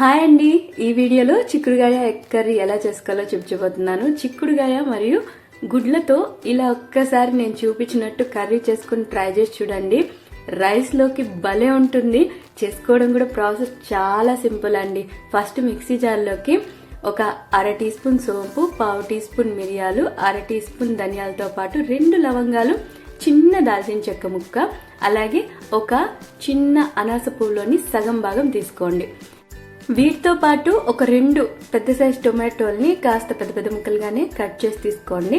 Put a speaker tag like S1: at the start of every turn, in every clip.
S1: Hi అండి. ఈ వీడియోలో చిక్కుడుగాయ ఎగ్ కర్రీ ఎలా చేసుకోవాలో చూపించబోతున్నాను. చిక్కుడుగాయ మరియు గుడ్లతో ఇలా ఒక్కసారి నేను చూపించినట్టు కర్రీ చేసుకుని ట్రై చేసి చూడండి. రైస్లోకి భలే ఉంటుంది. చేసుకోవడం కూడా ప్రాసెస్ చాలా సింపుల్ అండి. ఫస్ట్ మిక్సీ జార్లోకి ఒక అర టీ స్పూన్ సోంపు పావు టీ స్పూన్ మిరియాలు అర టీ స్పూన్ ధనియాలతో పాటు రెండు లవంగాలు చిన్న దాల్చిన చెక్క ముక్క అలాగే ఒక చిన్న అనాస పువ్వులోని సగం భాగం తీసుకోండి. వీటితో పాటు ఒక రెండు పెద్ద సైజ్ టొమాటోల్ని కాస్త పెద్ద పెద్ద ముక్కలుగానే కట్ చేసి తీసుకోండి.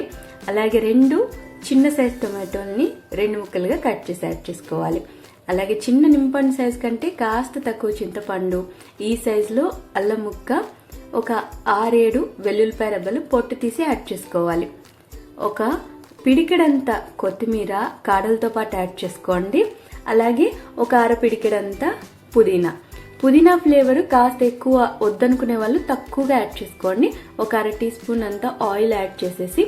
S1: అలాగే రెండు చిన్న సైజ్ టొమాటోల్ని రెండు ముక్కలుగా కట్ చేసి యాడ్ చేసుకోవాలి. అలాగే చిన్న నింపండు సైజ్ కంటే కాస్త తక్కువ చింతపండు ఈ సైజులో అల్లం ముక్క ఒక ఆరేడు వెల్లుల్లిపాయ రెబ్బలు పొట్టు తీసి యాడ్ చేసుకోవాలి. ఒక పిడికెడంత కొత్తిమీర కాడలతో పాటు యాడ్ చేసుకోండి. అలాగే ఒక అర పిడికెడంత పుదీనా. పుదీనా ఫ్లేవర్ కాస్త ఎక్కువ వద్దనుకునే వాళ్ళు తక్కువగా యాడ్ చేసుకోండి. ఒక అర టీ స్పూన్ అంతా ఆయిల్ యాడ్ చేసేసి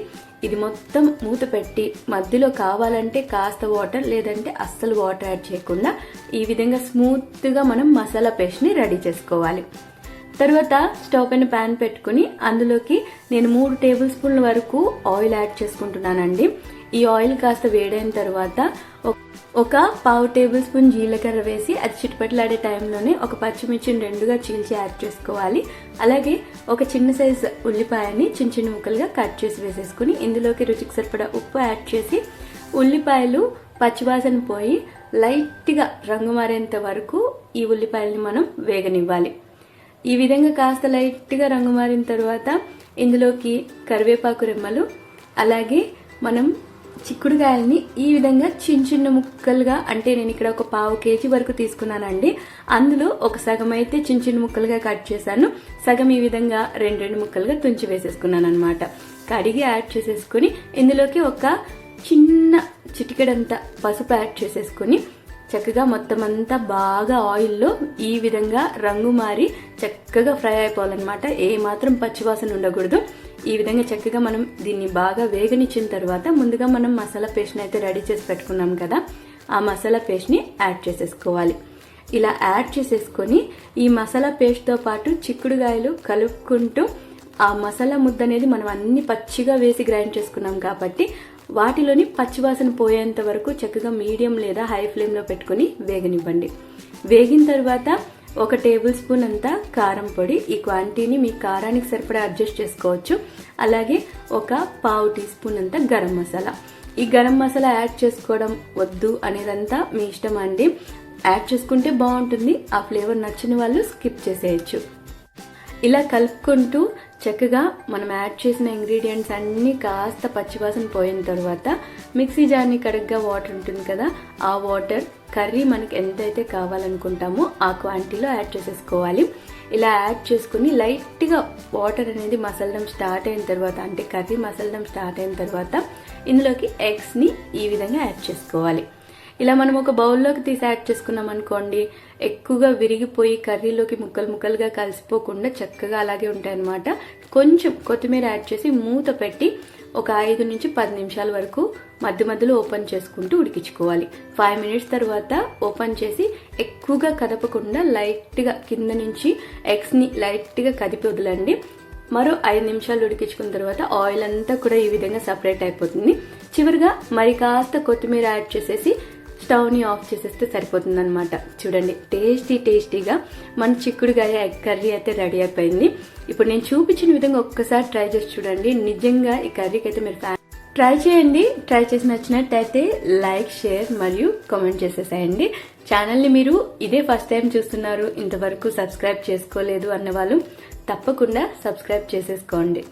S1: ఇది మొత్తం మూత పెట్టి మధ్యలో కావాలంటే కాస్త వాటర్ లేదంటే అస్సలు వాటర్ యాడ్ చేయకుండా ఈ విధంగా స్మూత్గా మనం మసాలా పేస్ట్ని రెడీ చేసుకోవాలి. తర్వాత స్టవ్ పైన ప్యాన్ పెట్టుకుని అందులోకి నేను మూడు టేబుల్ స్పూన్ల వరకు ఆయిల్ యాడ్ చేసుకుంటున్నానండి. ఈ ఆయిల్ కాస్త వేడైన తర్వాత ఒక పావు టేబుల్ స్పూన్ జీలకర్ర వేసి అది చిట్టుపట్లాడే టైంలోనే ఒక పచ్చిమిర్చిని రెండుగా చీల్చి యాడ్ చేసుకోవాలి. అలాగే ఒక చిన్న సైజ్ ఉల్లిపాయని చిన్న చిన్న ముక్కలుగా కట్ చేసి వేసేసుకుని ఇందులోకి రుచికి సరిపడా ఉప్పు యాడ్ చేసి ఉల్లిపాయలు పచ్చివాసన పోయి లైట్గా రంగు మారేంత వరకు ఈ ఉల్లిపాయలని మనం వేగనివ్వాలి. ఈ విధంగా కాస్త లైట్గా రంగు మారిన తర్వాత ఇందులోకి కరివేపాకు రెమ్మలు అలాగే మనం చిక్కుడుకాయల్ని ఈ విధంగా చిన్న చిన్న ముక్కలుగా అంటే నేను ఇక్కడ ఒక పావు కేజీ వరకు తీసుకున్నానండి. అందులో ఒక సగం అయితే చిన్న చిన్న ముక్కలుగా కట్ చేశాను. సగం ఈ విధంగా రెండు రెండు ముక్కలుగా తుంచి వేసేసుకున్నాను అనమాట కడిగి యాడ్ చేసేసుకుని ఇందులోకి ఒక చిన్న చిటికెడంత పసుపు యాడ్ చేసేసుకుని చక్కగా మొత్తం అంతా బాగా ఆయిల్లో ఈ విధంగా రంగు మారి చక్కగా ఫ్రై అయిపోవాలన్నమాట. ఏ మాత్రం పచ్చివాసన ఉండకూడదు. ఈ విధంగా చక్కగా మనం దీన్ని బాగా వేగనిచ్చిన తర్వాత ముందుగా మనం మసాలా పేస్ట్ని అయితే రెడీ చేసి పెట్టుకున్నాం కదా ఆ మసాలా పేస్ట్ని యాడ్ చేసేసుకోవాలి. ఇలా యాడ్ చేసేసుకొని ఈ మసాలా పేస్ట్తో పాటు చిక్కుడుగాయలు కలుపుకుంటూ ఆ మసాలా ముద్ద అనేది మనం అన్ని పచ్చిగా వేసి గ్రైండ్ చేసుకున్నాం కాబట్టి వాటిలోని పచ్చివాసన పోయేంత వరకు చక్కగా మీడియం లేదా హై ఫ్లేమ్లో పెట్టుకుని వేగనివ్వండి. వేగిన తర్వాత ఒక టేబుల్ స్పూన్ అంతా కారం పొడి ఈ క్వాంటిటీని మీ కారానికి సరిపడా అడ్జస్ట్ చేసుకోవచ్చు. అలాగే ఒక పావు టీ స్పూన్ అంతా గరం మసాలా. ఈ గరం మసాలా యాడ్ చేసుకోవడం వద్దు అనేదంతా మీ ఇష్టం అండి? యాడ్ చేసుకుంటే బాగుంటుంది. ఆ ఫ్లేవర్ నచ్చిన వాళ్ళు స్కిప్ చేసేయచ్చు. ఇలా కలుపుకుంటూ చక్కగా మనం యాడ్ చేసిన ఇంగ్రీడియంట్స్ అన్నీ కాస్త పచ్చివాసన పోయిన తర్వాత మిక్సీ జార్ని కడుగ్గా వాటర్ ఉంటుంది కదా ఆ వాటర్ కర్రీ మనకి ఎంతైతే కావాలనుకుంటామో ఆ క్వాంటిటీలో యాడ్ చేసేసుకోవాలి. ఇలా యాడ్ చేసుకుని లైట్గా వాటర్ అనేది మసలడం స్టార్ట్ అయిన తర్వాత అంటే కర్రీ మసలడం స్టార్ట్ అయిన తర్వాత ఇందులోకి ఎగ్స్ని ఈ విధంగా యాడ్ చేసుకోవాలి. ఇలా మనం ఒక బౌల్లోకి తీసి యాడ్ చేసుకున్నాం అనుకోండి ఎక్కువగా విరిగిపోయి కర్రీలోకి ముక్కలు ముక్కలుగా కలిసిపోకుండా చక్కగా అలాగే ఉంటాయి అనమాట కొంచెం కొత్తిమీర యాడ్ చేసి మూత పెట్టి ఒక ఐదు నుంచి పది నిమిషాల వరకు మధ్య మధ్యలో ఓపెన్ చేసుకుంటూ ఉడికించుకోవాలి. ఫైవ్ మినిట్స్ తర్వాత ఓపెన్ చేసి ఎక్కువగా కదపకుండా లైట్గా కింద నుంచి ఎగ్స్ని లైట్గా కదిపి వదలండి. మరో ఐదు నిమిషాలు ఉడికించుకున్న తర్వాత ఆయిల్ అంతా కూడా ఈ విధంగా సపరేట్ అయిపోతుంది. చివరిగా మరి కాస్త కొత్తిమీర యాడ్ చేసేసి స్టవ్ని ఆఫ్ చేసేస్తే సరిపోతుందనమాట చూడండి టేస్టీ టేస్టీగా మన చిక్కుడుగాయ ఎగ్ కర్రీ అయితే రెడీ అయిపోయింది. ఇప్పుడు నేను చూపించిన విధంగా ఒక్కసారి ట్రై చేసి చూడండి. నిజంగా ఈ కర్రీకి అయితే మీరు ఫ్యాన్ ట్రై చేయండి. ట్రై చేసి నచ్చినట్టయితే లైక్ షేర్ మరియు కామెంట్ చేసేసేయండి. ఛానల్ని మీరు ఇదే ఫస్ట్ టైం చూస్తున్నారు ఇంతవరకు సబ్స్క్రైబ్ చేసుకోలేదు అన్న వాళ్ళు తప్పకుండా సబ్స్క్రైబ్ చేసేసుకోండి.